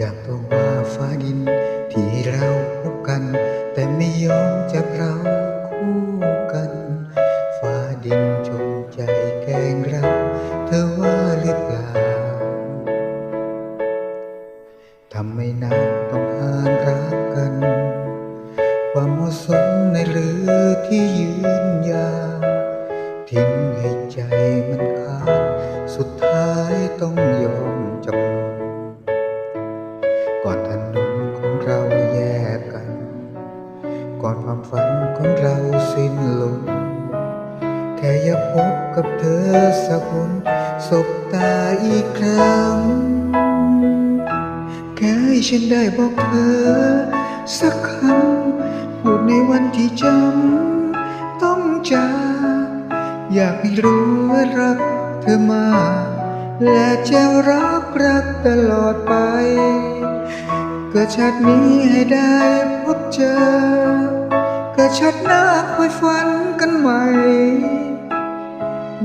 อยากต้องมาฟ้าดิน ที่เราพบกัน แต่ไม่ยอมจับเราคู่กัน ฟ้าดินจงใจแกล้งเรา เธอว่าหรือเปล่าทำไม่นานต้องห่างรักกัน ความเหมาะสมในเรื่อ ก่อนถนนของเราแยกกัน ก่อนความฝันของเราสิ้นลมแค่อยากพบกับเธอสักคนสบตาอีกครั้ง แค่ให้ฉันได้บอกเธอสักคำพูดในวันที่จำต้องจากอยากให้รู้ว่ารักเธอมากและจะรักรักตลอดไป เกิดชาตินี้ให้ได้พบเจอ เกิดชาติหน้าคอยฝันกันใหม่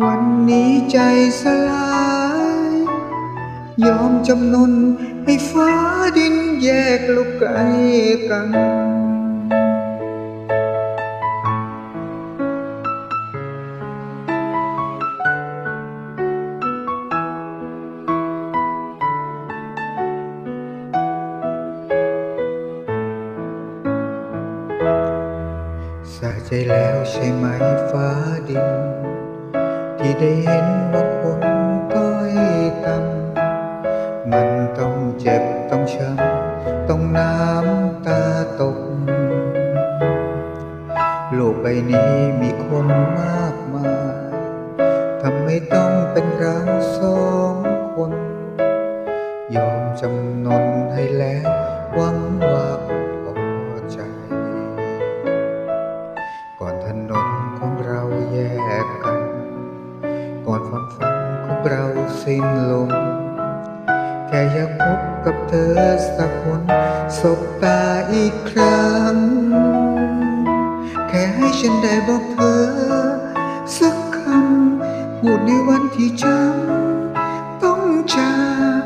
วันนี้ใจสลาย ยอมจำนนให้ฟ้าดินแยกลูกไกลกัน สะใจแล้วใช่ไหมฟ้าดิน ที่ได้เห็นว่าคนต้อยต่ำมันต้องเจ็บต้องช้ำต้องน้ำตาตก โลกใบนี้มีคนมากมายทำไมต้องเป็นเราสองคน ยอมจำนนให้แล้วหวังว่า สิ้นลมแค่อยากพบกับเธอสักคนสบตาอีกครั้ง แค่ให้ฉันได้บอกเธอ สักคำพูดในวันที่จำต้องจาก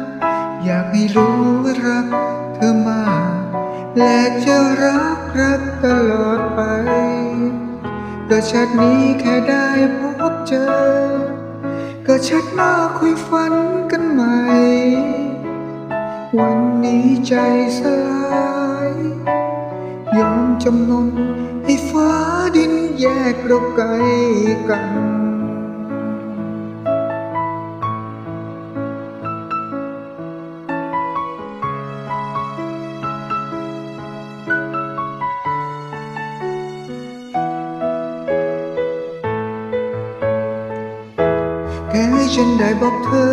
อยากให้รู้ว่ารักเธอมาก และจะรักรักตลอดไปก็ชาตินี้แค่ได้พบเจอ ก็ชาติหน้าคุยฝันกันใหม่ วันนี้ใจสลาย ยอมจำนนให้ฟ้าดินแยกเราไกลกัน ได้บอกเธอ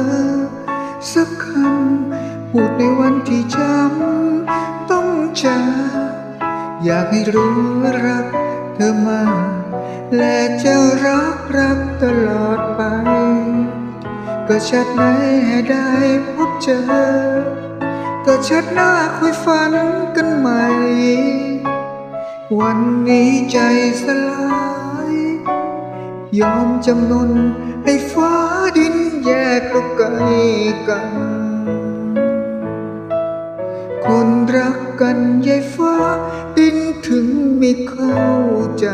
สักคำพูดในวันที่จำต้องจากอยากให้รู้ว่ารักเธอมากและจะรักรักตลอดไป ก็ชาติไหนให้ได้พบเจอ ก็ชาติหน้าคุยฝันกันใหม่ วันนี้ใจสลาย ยอมจำนนให้ฟ้าดิน แยกเรกไกลกัน คนรักกันยายฟ้าดินถึงไม่เข้าใจ